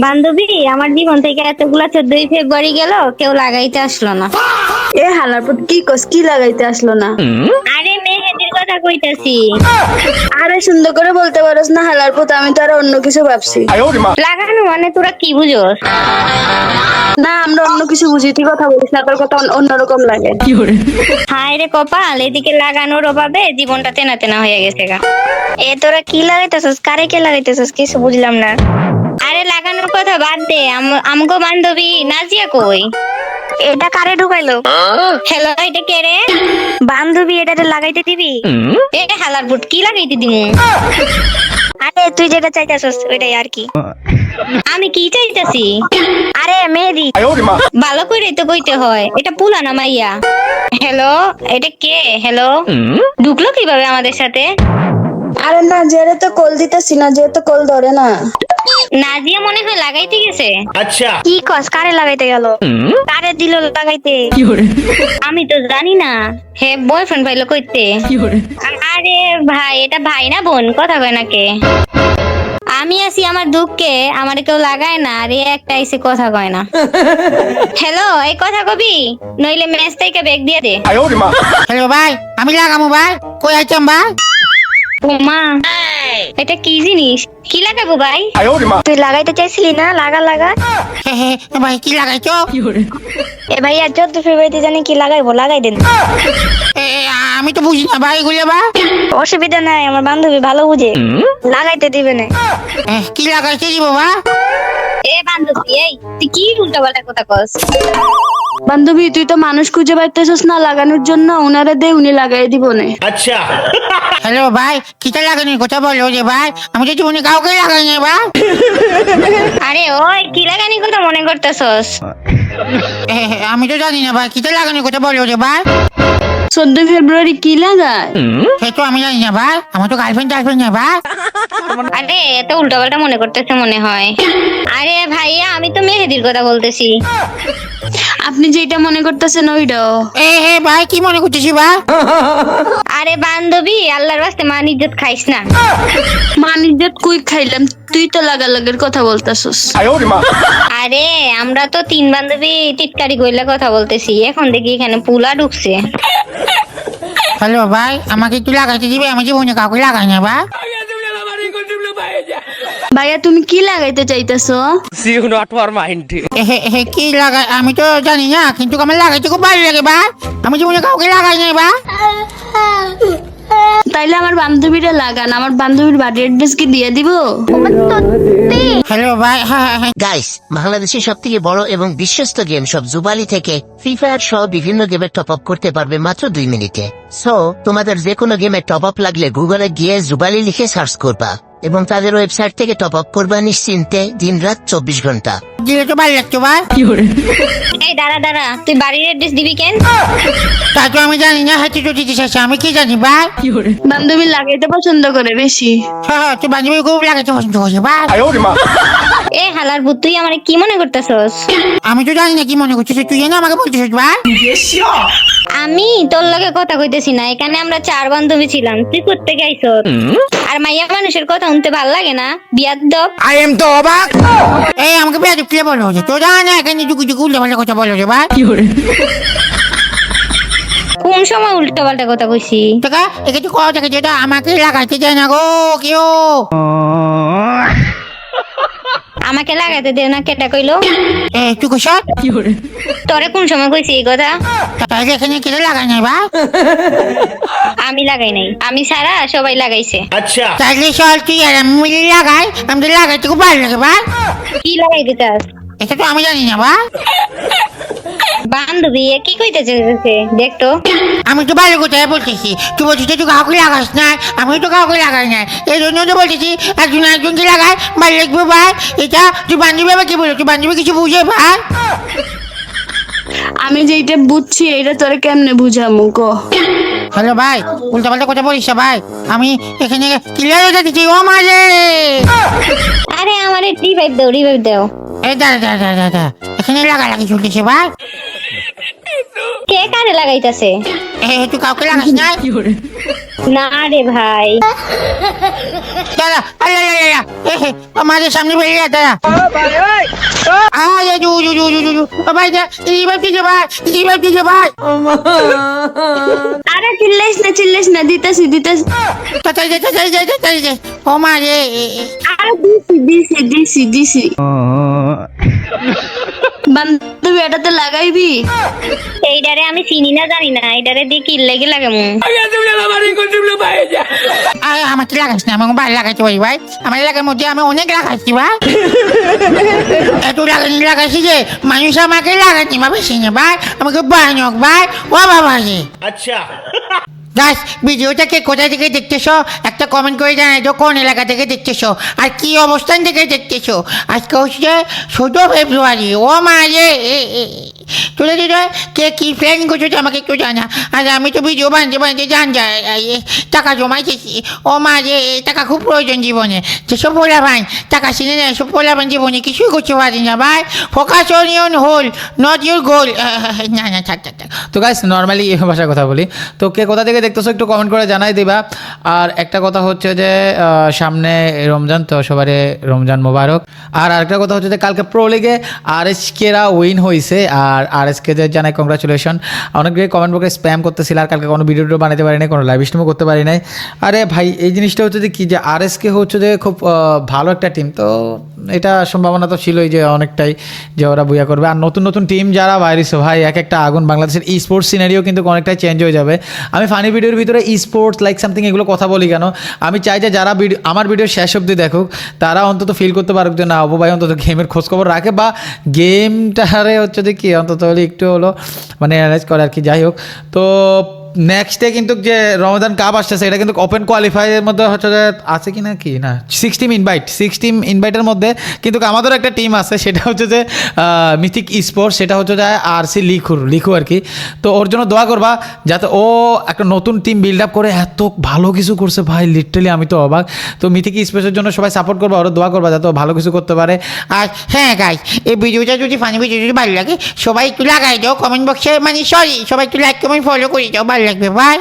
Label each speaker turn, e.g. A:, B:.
A: বান্ধবী আমার জীবন থেকে এতগুলা চোদ্দই ফেব্রুয়ারি গেল কেউ লাগাইতে আসলো না।
B: এ হালার পর কি কস কি লাগাইতে আসলো না?
A: আরে মেহেদির কথা কইতাছি।
B: আরে সুন্দর করে বলতে পারোস না হালার পর আমি তো আর অন্য কিছু ভাবছি।
A: লাগানো মানে তোরা কি বুঝোস?
B: না আমরা অন্য কিছু বুঝি তুই কথা বলিস না তোর কথা অন্য- অন্যরকম লাগে।
A: হায় রে কপাল এদিকে লাগানোর অভাবে জীবনটা তেনা তেনা হয়ে গেছে গা।
C: এ তোরা কি লাগাইতেছস কারে কে লাগাইতেছস কিছু বুঝলাম না।
A: আরে লাগানোর কথা বাদ দে। আমগো বান্ধবী নাজিয়া কই?
C: এটা কারে ঢুকাইলো?
A: হ্যালো এটা কে রে?
C: বান্ধবী এটাতে লাগাইতে দিবি?
A: এ হালার বুট কি লাগাইতে দিমু?
C: আরে তুই যেটা চাইতেছস ওইটাই আর কি।
A: আমি কি চাইতাছি?
C: আরে মেহেদি।
A: ভালো করে তো কইতে হয়। এটা পুলানা মাইয়া? হ্যালো এটা কে? হ্যালো ঢুকলো কীভাবে আমাদের সাথে?
B: আরে না জেরে তো কল দিতেছি না যে তো কল ধরে না।
A: নাজিয়া মনে হয় লাগাইতে গেছে। আচ্ছা।
C: কি কস কারে লাগাইতে গেল? কারে দিল লাগাইতে?
A: আমি তো জানি না। হে বয়ফ্রেন্ড পাইলো কইতে। আরে ভাই এটা ভাই না বোন? কথা কয় না কে? আমি আছি আমার দুঃখে আমার কেউ লাগায় না আর একটা এসে কথা কয় না। হ্যালো এই কথা কবি? নইলে ম্যাচ থেকে ব্যাগ দিয়ে দে।
D: হ্যালো ভাই আমি লাগামো ভাই। কই আইতাম ভাই?
A: এটা কি জিনিস? কি লাগাবো ভাই?
C: তুই লাগাইতে চাইছিলি না? লাগা লাগা।
D: ভাই কি লাগাইছো?
C: এ ভাইয়া চোদ্দ ফেব্রুয়ারিতে জানি কি লাগাইবো লাগাই দেন।
D: আমি তো বুঝি না ভাই এগুলো বা
C: অসুবিধা নাই আমার বান্ধবী ভালো বুঝে। লাগাইতে দিবে না।
D: কি লাগাইছে দিব ভাই
A: এ বান্ধবী এই তুই কি উল্টা পাল্টা কথা কস?
B: বান্ধবী তুই তো মানুষ খুঁজে পাইতেছিস না লাগানোর জন্য উনারে দে উনি লাগাই দিব না।
D: হ্যালো ভাই কিটা লাগানি? কথা বলো যে ভাই আমি তো জীবনে কাউকে লাগাই নাই ভাই।
A: আরে ওই কি লাগানি কথা মনে করতেছস?
D: আমি তো জানি না ভাই কিটা লাগানি কথা বলো যে ভাই।
B: চোদ্দ ফেব্রুয়ারি কি লাগায়
D: সে তো আমি জানি না বা আমার তো গার্লফ্রেন্ড টার্লফ্রেন্ড না বা।
A: আরে এত উল্টো পাল্টা মনে করতেছে মনে হয়। আরে ভাইয়া আমি তো মেহেদির কথা বলতেছি।
B: আপনি যেটা মনে করতেছেন ওইটাও।
D: এ হে ভাই কি মনে করতেছি ভাই
A: আরে বান্ধবী আল্লাহর রাস্তে মান ইজ্জত খাইস না।
B: মানিজ্জত কুই খাইলাম? তুই তো লাগা লাগার কথা বলতেছস।
A: আরে আমরা তো তিন বান্ধবী টিটকারি কইলে কথা বলতেছি। এখন দেখি এখানে পুলা ঢুকছে।
D: হ্যালো ভাই আমাকে একটু লাগাইতে দিবে? আমি জীবনে কাউকে লাগাই না ভাই
B: ভাইয়া তুমি কি লাগাইতে চাইতেছো?
D: হে, কি লাগাই আমি তো জানি না কিন্তু আমার লাগাইতে খুব ভালো লাগে ভাই আমি জীবনে কাউকে লাগাই নাই ভাই
B: তাইলে আমার বান্ধবীরা লাগান আমার বান্ধবীর বাড়ির অ্যাড্রেস কি দিয়ে দিব?
D: হ্যালো ভাই হ্যাঁ হ্যাঁ
E: গাইস বাংলাদেশের সব থেকে বড় এবং বিশ্বস্ত গেম সব জুবালি থেকে ফ্রি ফায়ার সহ বিভিন্ন গেমে টপ আপ করতে পারবে মাত্র দুই মিনিটে। সো তোমাদের যে কোনো গেমে টপ আপ লাগলে গুগলে গিয়ে জুবালি লিখে সার্চ করবা। এবং তাদের ওয়েবসাইট থেকে টপ আপ করবা নিশ্চিন্তে দিন রাত চব্বিশ ঘণ্টা।
D: দিলে তো
A: এই দাঁড়া দাঁড়া তুই বাড়ির অ্যাড্রেস দিবি কেন?
D: তা তো আমি জানি না হাতে তো দিতে চাইছে আমি কি জানি ভাই
B: বান্ধবী লাগাইতে পছন্দ করে বেশি।
D: হ্যাঁ হ্যাঁ বান্ধবী খুব লাগাইতে পছন্দ করে
A: এ হালার ভূত তুই আমার কি মনে করতেছস?
D: আমি তো জানি না কি মনে করছিস তুই জানি আমাকে বলতেছিস ভাই
A: আমি তোর লগে কথা কইতেছি না এখানে আমরা চার বান্ধবী ছিলাম তুই করতে গাইছ আর মাইয়া মানুষের কথা শুনতে ভালো লাগে না বিয়ার দব
D: এই আমাকে বেড়ে কে বলো? যে তো জানি না এখানে টুকু টুকু উল্টো পাল্টা কথা বলো যে ভাই
A: কোন সময় উল্টো পাল্টা কথা কইছি?
D: টাকা একে তো কথা থেকে যেটা আমাকে লাগাইতে যায় না গো কেউ।
A: আমাকে লাগাইতে দে না কেটা কইলো?
D: এ কি করে
A: তোরে কোন সময় কইছি এই কথা?
D: তাই এখানে কেটে লাগাই নাই বা
A: আমি লাগাই নাই। আমি সারা সবাই লাগাইছে। আচ্ছা।
D: তাহলে চল তুই আর আমি লাগাই আমি লাগাইতে খুব ভালো লাগে বা
A: কি লাগাই দিতাস
D: এটা তো আমি জানি না ভাই
A: বান্ধবী এ কি কইতে চাইছে দেখতো
D: আমি তো ভালো কোথায় বলতেছি? তুই বলছিস তুই কাউকে লাগাস না। আমি তো কাউকে লাগাই না এই জন্য তো বলতেছি একজন একজনকে লাগাই ভালো লাগবে ভাই। এটা তুই বান্ধবী আবার কি বলো তুই বান্ধবী কিছু বুঝে ভাই?
B: আমি যেটা বুঝছি এটা তোরে কেমনে বুঝামু কো?
D: হ্যালো ভাই উল্টা পাল্টা কথা বলিস না ভাই। আমি এখানে ক্লিয়ার হয়ে যাচ্ছি ও মাঝে
A: আরে আমারে রিভাইভ দাও রিভাইভ দাও।
D: এই দাঁড়া দাঁড়া দাঁড়া দাঁড়া। এখানে লাগালাগি চলতেছে ভাই।
A: কে কারে লাগাইতাছে?
D: এ তুই কাউকে লাগাস না
A: না রে ভাই।
D: দাদা আরে আরে আরে আমাদের সামনে বেরিয়ে যা দাদা। আরে জু জু জু জু জু জু ভাই যা এইবার কি ভাই এইবার কি ভাই।
B: আরে চিল্লাইস না চিল্লাইস না দিতেছি দিতেছি।
D: তাই যাই তাই যাই তাই যাই ও মা রে।
B: আরে দিছি দিছি দিছি দিছি। বান্ধবী এটাতে লাগাইবি?
A: এইডারে আমি চিনি না জানি না এইডারে দিয়ে কি লেগে লাগামু?
D: আরে আমার তো না আমার ভালো লাগাইতে ভাই ভাই। আমার এলাকার মধ্যে আমি অনেক লাগাইছি ভাই। এত লাগানি লাগাইছি যে মানুষ আমাকে লাগাইতে ভাবে চিনে ভাই। আমাকে ভয়ানক ভাই। ও বাবা
F: আচ্ছা।
D: গাছ ভিডিওটাকে কোথা থেকে দেখতেছো? একটা কমেন্ট করে জানাই তো কোন এলাকা থেকে দেখতেছো? আর কি অবস্থান থেকে দেখতেছো? আজকে হচ্ছে চোদ্দ ফেব্রুয়ারি, ও মা রে চলে দিল, কে কি প্ল্যান করছ আমাকে একটু জানা। আর আমি তো ভিডিও বানতে বানতে জান যায় টাকা জমাইতেছি। ও মা যে টাকা খুব প্রয়োজন জীবনে। যেসব পোলা ভাই, টাকা চিনে নেয়, সব পোলা ভাই জীবনে কিছুই করতে পারি না, ভাই। Focus on your whole not your goal না না, থাক থাক থাক।
G: তো গাইস নর্মালি এই ভাষায় কথা বলি। তো কে কোথা থেকে দেখতেছো একটু কমেন্ট করে জানাই দিবা। আর একটা কথা হচ্ছে যে সামনে রমজান, তো সবারই রমজান মোবারক। আর আরেকটা কথা হচ্ছে যে, কালকে প্রো লিগে আর এস কেরা উইন হয়েছে আর আর আর এস কেদের জানাই কংগ্রাচুলেশন অনেকে কমেন্ট বক্সে স্প্যাম করতেছিল আর কালকে কোনো ভিডিও বানাতে পারি নাই কোনো লাইভ স্ট্রিমও করতে পারি নাই আরে ভাই, এই জিনিসটা হচ্ছে যে কি যে আর এস কে হচ্ছে যে খুব ভালো একটা টিম তো এটা সম্ভাবনা তো ছিলই যে অনেকটাই যে ওরা বুয়া করবে। আর নতুন নতুন টিম যারা বাইরেছে ভাই, এক একটা আগুন বাংলাদেশের ই স্পোর্টস সিনারিও কিন্তু অনেকটাই চেঞ্জ হয়ে যাবে। আমি ফানি ভিডিওর ভিতরে ই স্পোর্টস লাইক সামথিং এগুলো কথা বলি কেন? আমি চাই যে যারা ভিডিও আমার ভিডিও শেষ অবধি দেখুক, তারা অন্তত ফিল করতে পারুক যে না অবু ভাই অন্তত গেমের খোঁজখবর রাখে বা গেমটারে হচ্ছে যে কি অন্তত একটু হলো মানে অ্যারেঞ্জ করে আর কি যাই হোক। তো নেক্সটে কিন্তু যে রমাদান কাপ আসতেছে এটা কিন্তু ওপেন কোয়ালিফাইয়ের মধ্যে হচ্ছে যে আছে কি না কি? না six team invite six team ইনভাইটের মধ্যে কিন্তু আমাদের একটা টিম আছে, সেটা হচ্ছে যে মিথিক স্পোর্টস সেটা হচ্ছে যে আর সি লিখুর লিখু আর কি। তো ওর জন্য দোয়া করবা যাতে ও একটা নতুন টিম বিল্ড আপ করে, এত ভালো কিছু করছে ভাই লিটারালি আমি তো অবাক। তো মিথিক স্পোর্টসের জন্য সবাই সাপোর্ট করবা, ওরা দোয়া করবা যাতে ও ভালো কিছু করতে পারে।
D: আর হ্যাঁ গাই এই ভিডিওটা যদি ফানি ভিডিও যদি ভালো লাগে, সবাই একটু লাগাই দাও কমেন্ট বক্সে মানে সরি সবাই একটু লাইক কমেন্ট ফলো করে দাও, ভালো লাগবে বাই